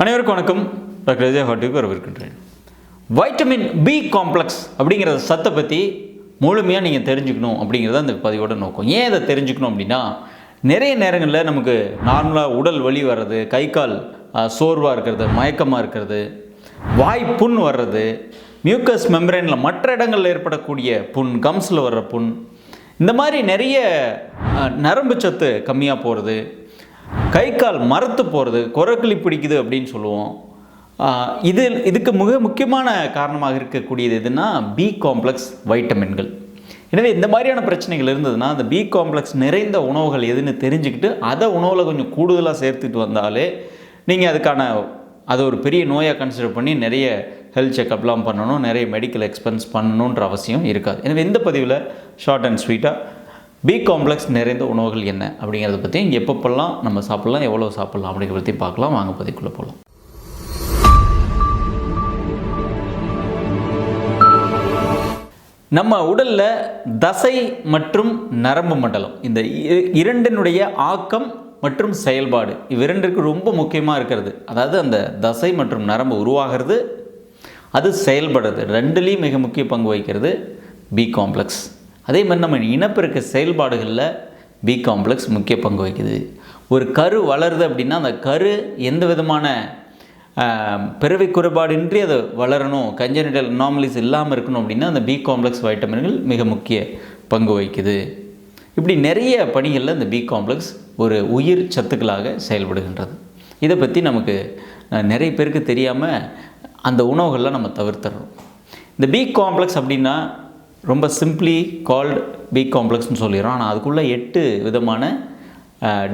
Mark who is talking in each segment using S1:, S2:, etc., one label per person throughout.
S1: அனைவருக்கும் வணக்கம். டாக்டர் விஜய் ஹாட்டுக்கு வரவேற்கின்றேன் வைட்டமின் பி காம்ப்ளெக்ஸ் அப்படிங்கிற சத்தை பற்றி முழுமையாக நீங்கள் தெரிஞ்சுக்கணும் அப்படிங்கிறத அந்த பதிவோட நோக்கம். ஏன் இதை தெரிஞ்சுக்கணும் அப்படின்னா நிறைய நேரங்களில் நமக்கு நார்மலாக உடல் வலி வர்றது கை கால் சோர்வாக இருக்கிறது மயக்கமாக இருக்கிறது வாய் புண் வர்றது மியூக்கஸ் மெம்பரேனில் மற்ற இடங்களில் ஏற்படக்கூடிய புண் கம்ஸில் வர்ற புண் இந்த மாதிரி நிறைய நரம்பு சத்து கம்மியாக போகிறது கை கால் மரத்து போகிறது குரக்களி பிடிக்குது அப்படின்னு சொல்லுவோம். இது இதுக்கு மிக முக்கியமான காரணமாக இருக்கக்கூடியது எதுனா பி காம்ப்ளெக்ஸ் வைட்டமின்கள் எனவே இந்த மாதிரியான பிரச்சனைகள் இருந்ததுன்னா அந்த பி காம்ப்ளெக்ஸ் நிறைந்த உணவுகள் எதுன்னு தெரிஞ்சுக்கிட்டு அதை உணவில் கொஞ்சம் கூடுதலாக சேர்த்துட்டு வந்தாலே நீங்கள் அதுக்கான அதை ஒரு பெரிய நோயாக கன்சிடர் பண்ணி நிறைய ஹெல்த் செக்கப்லாம் பண்ணணும் நிறைய மெடிக்கல் எக்ஸ்பென்ஸ் பண்ணணுன்ற அவசியம் இருக்காது. எனவே இந்த பதிவில் ஷார்ட் அண்ட் ஸ்வீட்டாக பி காம்ப்ளெக்ஸ் நிறைந்த உணவுகள் என்ன அப்படிங்கிறத பற்றி எப்பப்பெல்லாம் நம்ம சாப்பிட்லாம் எவ்வளோ சாப்பிட்லாம் அப்படிங்கிறத பற்றி பார்க்கலாம். வாங்க பதிக்குள்ளே போகலாம் நம்ம உடலில் தசை மற்றும் நரம்பு மண்டலம் இந்த இ- இரண்டினுடைய ஆக்கம் மற்றும் செயல்பாடு இவ்விரண்டிற்கு ரொம்ப முக்கியமாக இருக்கிறது. அதாவது அந்த தசை மற்றும் நரம்பு உருவாகிறது அது செயல்படுறது. ரெண்டுலேயும் மிக முக்கிய பங்கு வகிக்கிறது பி காம்ப்ளெக்ஸ் அதே மாதிரி நம்ம இனப்பெருக்க செயல்பாடுகளில் பி காம்ப்ளெக்ஸ் முக்கிய பங்கு வகிக்குது. ஒரு கரு வளருது அப்படின்னா அந்த கரு எந்த விதமான பிறவி குறைபாடின்றி அது வளரணும் கஞ்சனிடல் அனாமலிஸ் இல்லாமல் இருக்கணும் அப்படின்னா அந்த பி காம்ப்ளெக்ஸ் வைட்டமின்கள் மிக முக்கிய பங்கு வகிக்குது. இப்படி நிறைய பணிகளில் இந்த பி காம்ப்ளெக்ஸ் ஒரு உயிர் சத்துக்களாக செயல்படுகின்றது. இதை பற்றி நமக்கு நிறைய பேருக்கு தெரியாமல் அந்த உணவுகள்லாம் நம்ம தவிர்த்துறோம். இந்த பி காம்ப்ளெக்ஸ் அப்படின்னா ரொம்ப சிம்பிளி கால்டு பி காம்ப்ளெக்ஸ்னு சொல்லிடுறோம். ஆனால் அதுக்குள்ளே எட்டு விதமான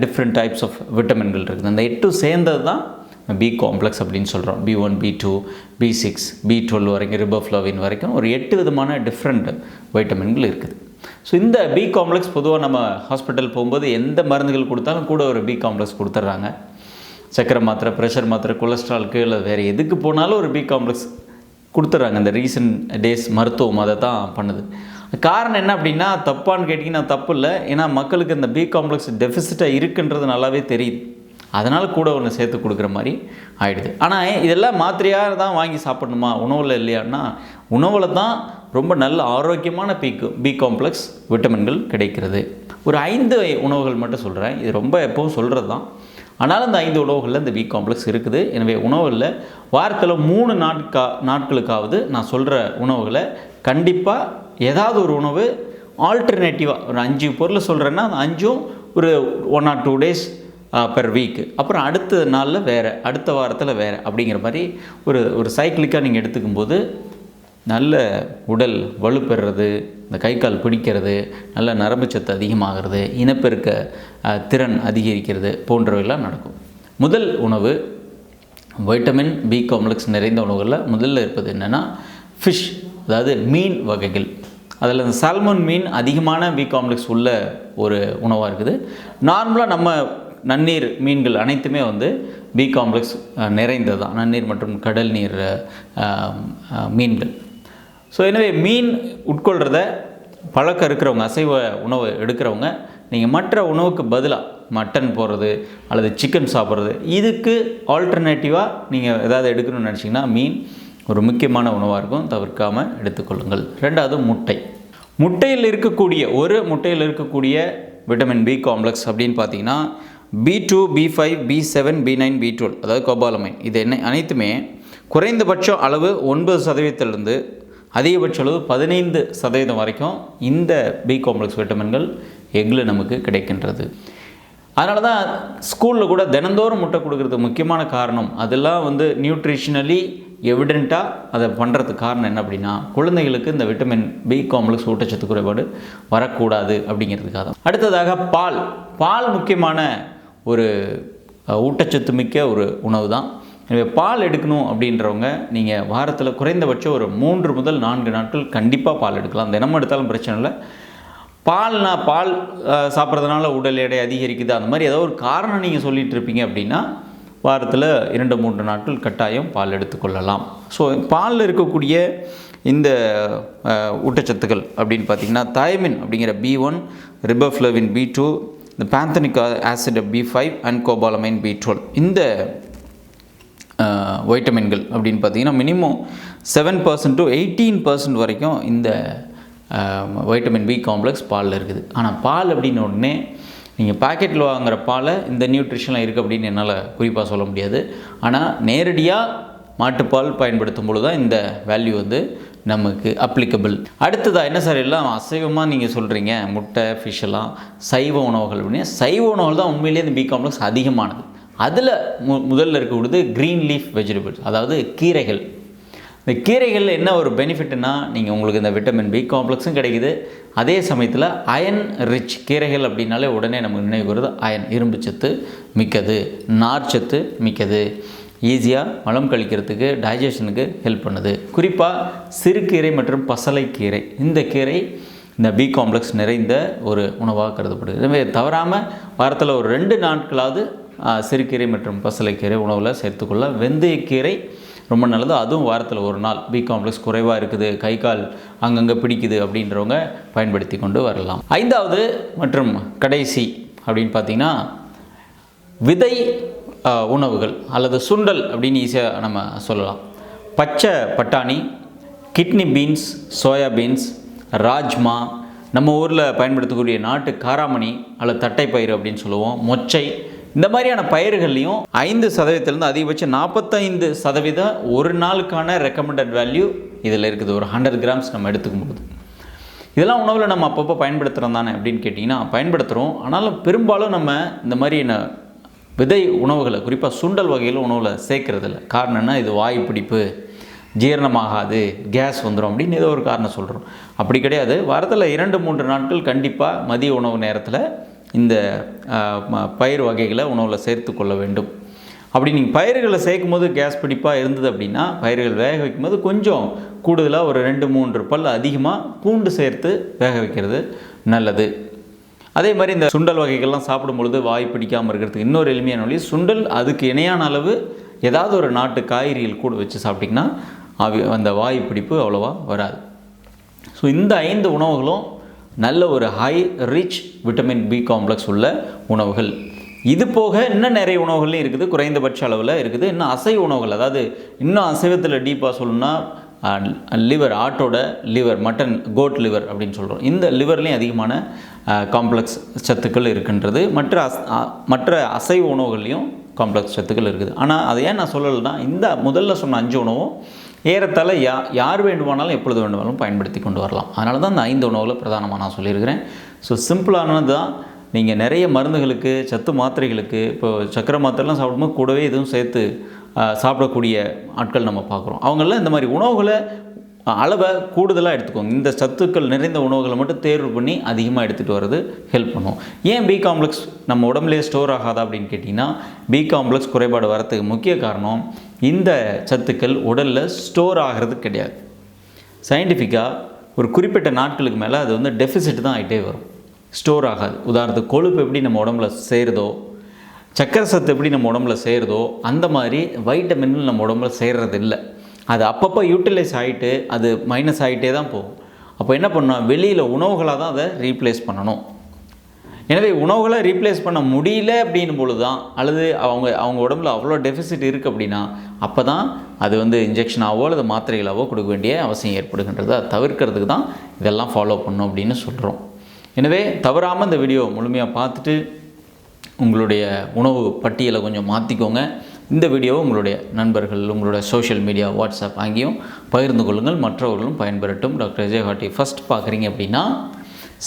S1: டிஃப்ரெண்ட் டைப்ஸ் ஆஃப் விட்டமின்கள் இருக்குது. அந்த எட்டும் சேர்ந்தது தான் பி காம்ப்ளெக்ஸ் அப்படின்னு சொல்கிறோம் B one B two B six B twelve வரைக்கும் ரிபோஃப்ளோவின் வரைக்கும் ஒரு எட்டு விதமான டிஃப்ரெண்ட் வைட்டமின்கள் இருக்குது. ஸோ இந்த பி காம்ப்ளெக்ஸ் பொதுவாக நம்ம ஹாஸ்பிட்டல் போகும்போது எந்த மருந்துகள் கொடுத்தாலும் கூட ஒரு பி காம்ப்ளெக்ஸ் கொடுத்துட்றாங்க சக்கரை மாத்திரை ப்ரெஷர் மாத்திரை கொலஸ்ட்ரால்க்கு இல்லை வேறு எதுக்கு போனாலும் ஒரு பி காம்ப்ளெக்ஸ் கொடுத்துட்றாங்க. இந்த ரீசன்ட் டேஸ் மருத்துவம் அதை தான் பண்ணுது. காரணம் என்ன அப்படின்னா தப்பான்னு கேட்டிங்கன்னா தப்பு இல்லை. ஏன்னா மக்களுக்கு இந்த பி காம்ப்ளெக்ஸ் டெஃபிசிட்டாக இருக்குன்றது நல்லாவே தெரியுது. அதனால் கூட ஒன்று சேர்த்து கொடுக்குற மாதிரி ஆகிடுது ஆனால் இதெல்லாம் மாத்திரையாக தான் வாங்கி சாப்பிடணுமா? உணவில் இல்லையான்னா உணவில் தான் ரொம்ப நல்ல ஆரோக்கியமான பி பி காம்ப்ளெக்ஸ் விட்டமின்கள் கிடைக்கிறது. ஒரு ஐந்து உணவுகள் மட்டும் சொல்கிறேன் இது ரொம்ப எப்போவும் சொல்கிறது தான் ஆனாலும் இந்த ஐந்து உணவுகளில் இந்த பி காம்ப்ளெக்ஸ் இருக்குது. எனவே உணவுகளில் வாரத்தில் மூணு நாட்கா நாட்களுக்காவது நான் சொல்கிற உணவுகளை கண்டிப்பாக ஏதாவது ஒரு உணவு ஆல்டர்னேட்டிவாக ஒரு அஞ்சு பொருள் சொல்கிறேன்னா அந்த அஞ்சும் ஒரு one or two days per week அப்புறம் அடுத்த நாளில் வேறு அடுத்த வாரத்தில் வேறு அப்படிங்கிற மாதிரி ஒரு ஒரு சைக்கிளிக்காக நீங்கள் எடுத்துக்கும்போது நல்ல உடல் வலுப்பெறது இந்த கை கால் பிடிக்கிறது நல்ல நரம்பு சத்து அதிகமாகிறது இனப்பெருக்க திறன் அதிகரிக்கிறது போன்றவையெல்லாம் நடக்கும். முதல் உணவு வைட்டமின் பி காம்ப்ளெக்ஸ் நிறைந்த உணவுகளில் முதல்ல இருப்பது என்னென்னா ஃபிஷ் அதாவது மீன் வகைகள். அதில் இந்த சால்மன் மீன் அதிகமான பி காம்ப்ளெக்ஸ் உள்ள ஒரு உணவாக இருக்குது. நார்மலாக நம்ம நன்னீர் மீன்கள் அனைத்துமே வந்து பி காம்ப்ளெக்ஸ் நிறைந்தது தான் நன்னீர் மற்றும் கடல் நீர் மீன்கள். ஸோ எனவே மீன் உட்கொள்கிறத பழக்கம் இருக்கிறவங்க அசைவ உணவு எடுக்கிறவங்க நீங்கள் மற்ற உணவுக்கு பதிலாக மட்டன் போடுறது அல்லது சிக்கன் சாப்பிட்றது இதுக்கு ஆல்டர்னேட்டிவாக நீங்கள் ஏதாவது எடுக்கணும்னு நினச்சிங்கன்னா மீன் ஒரு முக்கியமான உணவாக இருக்கும். தவிர்க்காமல் எடுத்துக்கொள்ளுங்கள் ரெண்டாவது முட்டை. முட்டையில் இருக்கக்கூடிய ஒரு முட்டையில் இருக்கக்கூடிய விட்டமின் பி காம்ப்ளெக்ஸ் அப்படின்னு பார்த்தீங்கன்னா B two B five B seven B nine B twelve அதாவது கோபாலமைன் இது என்ன அனைத்துமே குறைந்தபட்சம் அளவு ஒன்பது சதவீதத்திலிருந்து அதிகபட்ச அளவு பதினைந்து சதவீதம் வரைக்கும் இந்த பி காம்ப்ளெக்ஸ் விட்டமின்கள் எக்கில் நமக்கு கிடைக்கின்றது. அதனால தான் ஸ்கூலில் கூட தினந்தோறும் முட்டை கொடுக்கறது முக்கியமான காரணம். அதெல்லாம் வந்து நியூட்ரிஷனலி எவிடெண்ட்டாக அதை பண்ணுறதுக்கு காரணம் என்ன அப்படின்னா குழந்தைகளுக்கு இந்த விட்டமின் பி காம்ப்ளெக்ஸ் ஊட்டச்சத்து குறைபாடு வரக்கூடாது அப்படிங்கிறதுக்காக தான். அடுத்ததாக பால். பால் முக்கியமான ஒரு ஊட்டச்சத்து மிக்க ஒரு உணவு தான் எனவே பால் எடுக்கணும் அப்படின்றவங்க நீங்கள் வாரத்தில் குறைந்தபட்சம் ஒரு மூன்று முதல் நான்கு நாட்கள் கண்டிப்பாக பால் எடுக்கலாம். தினமும் எடுத்தாலும் பிரச்சனை இல்லை. பால்னா பால் சாப்பிட்றதுனால உடல் எடை அதிகரிக்குது. அந்த மாதிரி ஏதோ ஒரு காரணம் நீங்கள் சொல்லிட்டு இருப்பீங்க அப்படின்னா வாரத்தில் இரண்டு மூன்று நாட்கள் கட்டாயம் பால் எடுத்துக்கொள்ளலாம் ஸோ பாலில் இருக்கக்கூடிய இந்த ஊட்டச்சத்துக்கள் அப்படின்னு பார்த்தீங்கன்னா தயமின் அப்படிங்கிற B one riboflavin B two இந்த pantothenic acid B five and cobalamin B twelve இந்த வைட்டமின்கள் அப்படின்னு பார்த்தீங்கன்னா minimum seven percent to eighteen percent வரைக்கும் இந்த வைட்டமின் பி காம்ப்ளெக்ஸ் பாலில் இருக்குது. ஆனால் பால் அப்படின்னு உடனே நீங்கள் பாக்கெட்டில் வாங்குகிற பாலை இந்த நியூட்ரிஷனில் இருக்குது அப்படின்னு என்னால் குறிப்பாக சொல்ல முடியாது. ஆனால் நேரடியாக மாட்டுப்பால் பயன்படுத்தும் பொழுது தான் இந்த வேல்யூ வந்து நமக்கு அப்ளிகபிள் அடுத்ததாக என்ன சார் எல்லாம் அசைவமாக நீங்கள் சொல்கிறீங்க முட்டை ஃபிஷ் எல்லாம் சைவ உணவுகள் அப்படின்னு சைவ உணவுகள் தான் உண்மையிலேயே இந்த பி காம்ப்ளெக்ஸ் அதிகமானது. அதில் மு முதல்ல இருக்கக்கூடியது க்ரீன் லீஃப் வெஜிடபிள்ஸ் அதாவது கீரைகள். இந்த கீரைகளில் என்ன ஒரு பெனிஃபிட்னா நீங்கள் உங்களுக்கு இந்த விட்டமின் பி காம்ப்ளெக்ஸும் கிடைக்குது. அதே சமயத்தில் அயன் ரிச் கீரைகள் அப்படின்னாலே உடனே நமக்கு நினைவு வருது அயன் இரும்பு சத்து மிக்கது நார்ச்சத்து மிக்கது. ஈஸியாக மலம் கழிக்கிறதுக்கு டைஜஷனுக்கு ஹெல்ப் பண்ணுது. குறிப்பாக சிறுகீரை மற்றும் பசலைக்கீரை இந்த கீரை இந்த பி காம்ப்ளெக்ஸ் நிறைந்த ஒரு உணவாக கருதப்படுது. எனவே தவறாமல் வாரத்தில் ஒரு ரெண்டு நாட்களாவது சிறுகீரை மற்றும் பசலைக்கீரை உணவில் சேர்த்துக்கொள்ள வெந்தயக்கீரை ரொம்ப நல்லது. அதுவும் வாரத்தில் ஒரு நாள். பி காம்ப்ளெக்ஸ் குறைவாக இருக்குது. கை கால் அங்கங்கே பிடிக்குது அப்படின்றவங்க பயன்படுத்தி கொண்டு வரலாம். ஐந்தாவது மற்றும் கடைசி அப்படின்னு பார்த்தீங்கன்னா விதை உணவுகள் அல்லது சுண்டல் அப்படின்னு ஈஸியாக நம்ம சொல்லலாம். பச்சை பட்டாணி kidney beans soya beans rajma நம்ம ஊரில் பயன்படுத்தக்கூடிய நாட்டு காராமணி அல்லது தட்டைப்பயிறு அப்படின்னு சொல்லுவோம். மொச்சை இந்த மாதிரியான பயிர்கள்லையும் ஐந்து சதவீதத்துலேருந்து அதிகபட்சம் நாற்பத்தைந்து சதவீதம் ஒரு நாளுக்கான ரெக்கமெண்டட் வேல்யூ இதில் இருக்குது. ஒரு ஹண்ட்ரட் கிராம்ஸ் நம்ம எடுத்துக்கும் போது இதெல்லாம் உணவில் நம்ம அப்பப்போ பயன்படுத்துகிறோம் தானே அப்படின்னு கேட்டிங்கன்னா பயன்படுத்துகிறோம் ஆனாலும் பெரும்பாலும் நம்ம இந்த மாதிரியான விதை உணவுகளை குறிப்பாக சுண்டல் வகையில் உணவில் சேர்க்குறதில்ல. காரணம் இது வாய் பிடிப்பு ஜீரணமாகாது கேஸ் வந்துடும் அப்படின்னு ஏதோ ஒரு காரணம் சொல்கிறோம் அப்படி கிடையாது. வாரத்தில் இரண்டு மூன்று நாட்கள் கண்டிப்பாக மதிய உணவு நேரத்தில் இந்த பயிர் வகைகளை உணவில் சேர்த்து கொள்ள வேண்டும். அப்படி நீங்கள் பயிர்களை சேர்க்கும் போது கேஸ் பிடிப்பாக இருந்தது அப்படின்னா பயிர்கள் வேக வைக்கும்போது கொஞ்சம் கூடுதலாக ஒரு ரெண்டு மூன்று பல் அதிகமாக பூண்டு சேர்த்து வேக வைக்கிறது நல்லது. அதே மாதிரி இந்த சுண்டல் வகைகள்லாம் சாப்பிடும் பொழுது வாய் பிடிக்காமல் இருக்கிறதுக்கு இன்னொரு எளிமையான வழி சுண்டல் அதுக்கு இணையான அளவு ஏதாவது ஒரு நாட்டு காய்கறிகள் கூட வச்சு சாப்பிட்டிங்கன்னா அவி அந்த வாய் பிடிப்பு அவ்வளோவா வராது. ஸோ இந்த ஐந்து உணவுகளும் நல்ல ஒரு high rich vitamin B complex உள்ள உணவுகள். இது போக இன்னும் நிறைய உணவுகள்லையும் இருக்குது. குறைந்தபட்ச அளவில் இருக்குது. இன்னும் அசைவ உணவுகள் அதாவது இன்னும் அசைவத்தில் டீப்பாக சொல்லணும்னா லிவர் ஆட்டோட லிவர் மட்டன் கோட் லிவர் அப்படின்னு சொல்கிறோம் இந்த லிவர்லேயும் அதிகமான காம்ப்ளெக்ஸ் சத்துக்கள் இருக்கின்றது. மற்ற அஸ் மற்ற அசைவ உணவுகள்லையும் காம்ப்ளெக்ஸ் சத்துக்கள் இருக்குது. ஆனால் அதை ஏன் நான் சொல்லலைன்னா இந்த முதல்ல சொன்ன அஞ்சு உணவும் ஏறத்தாழ யா யார் வேண்டுமானாலும் எப்பொழுது வேண்டுமானாலும் பயன்படுத்தி கொண்டு வரலாம். அதனால தான் இந்த ஐந்து உணவுகளை பிரதானமாக நான் சொல்லியிருக்கிறேன். ஸோ சிம்பிளானது தான் நீங்கள் நிறைய மருந்துகளுக்கு சத்து மாத்திரைகளுக்கு இப்போ சக்கரை மாத்திரைலாம் சாப்பிடும்போது கூடவே இதுவும் சேர்த்து சாப்பிடக்கூடிய ஆட்கள் நம்ம பார்க்குறோம். அவங்களாம் இந்த மாதிரி உணவுகளை அளவை கூடுதலாக எடுத்துக்கோங்க. இந்த சத்துக்கள் நிறைந்த உணவுகளை மட்டும் தேர்வு பண்ணி அதிகமாக எடுத்துகிட்டு வர்றது ஹெல்ப் பண்ணும். ஏன் பி காம்ப்ளெக்ஸ் நம்ம உடம்புலேயே ஸ்டோர் ஆகாதா அப்படின்னு கேட்டிங்கன்னா பி காம்ப்ளெக்ஸ் குறைபாடு வரத்துக்கு முக்கிய காரணம் இந்த சத்துக்கள் உடலில் ஸ்டோர் ஆகிறது கிடையாது. சயின்டிஃபிக்காக ஒரு குறிப்பிட்ட நாட்களுக்கு மேலே அது வந்து டெஃபிசிட் தான் ஆகிட்டே வரும். ஸ்டோர் ஆகாது. உதாரணத்துக்கு கொழுப்பு எப்படி நம்ம உடம்புல சேருதோ சக்கரை சத்து எப்படி நம்ம உடம்புல சேருதோ அந்த மாதிரி வைட்டமின் நம்ம உடம்புல சேர்றது இல்லை. அது அப்பப்போ யூட்டிலைஸ் ஆகிட்டு அது மைனஸ் ஆகிட்டே தான் போகும். அப்போ என்ன பண்ணணும் வெளியில் உணவுகளாக தான் அதை ரீப்ளேஸ் பண்ணணும். எனவே உணவுகளை ரீப்ளேஸ் பண்ண முடியல அப்படின்னு பொழுது தான் அல்லது அவங்க அவங்க உடம்புல அவ்வளோ டெஃபிசிட் இருக்குது அப்படின்னா அப்போ தான் அது வந்து இன்ஜெக்ஷனாவோ அல்லது மாத்திரைகளாவோ கொடுக்க வேண்டிய அவசியம் ஏற்படுகின்றது? அதை தவிர்க்கிறதுக்கு தான் இதெல்லாம் ஃபாலோ பண்ணணும் அப்படின்னு சொல்கிறோம் எனவே தவறாமல் இந்த வீடியோ முழுமையாக பார்த்துட்டு உங்களுடைய உணவு பட்டியலை கொஞ்சம் மாற்றிக்கோங்க இந்த வீடியோவை உங்களுடைய நண்பர்கள் உங்களுடைய சோஷியல் மீடியா வாட்ஸ்அப் அங்கேயும் பகிர்ந்து கொள்ளுங்கள். மற்றவர்களும் பயன்பெறட்டும். டாக்டர் விஜய் ஹாட்டி ஃபஸ்ட் பார்க்குறீங்க அப்படின்னா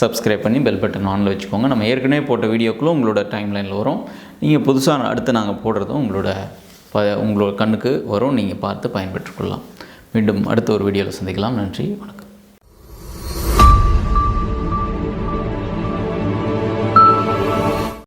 S1: சப்ஸ்கிரைப் பண்ணி பெல் பட்டன் ஆனில் வச்சுக்கோங்க. நம்ம ஏற்கனவே போட்ட வீடியோக்களும் உங்களோட டைம்லைனில் வரும். நீங்கள் புதுசாக அடுத்து நாங்கள் போடுறதும் உங்களோட ப உங்களோட கண்ணுக்கு வரும். நீங்கள் பார்த்து பயன்பெற்றுக்கொள்ளலாம் மீண்டும் அடுத்த ஒரு வீடியோவில் சந்திக்கலாம். நன்றி வணக்கம்.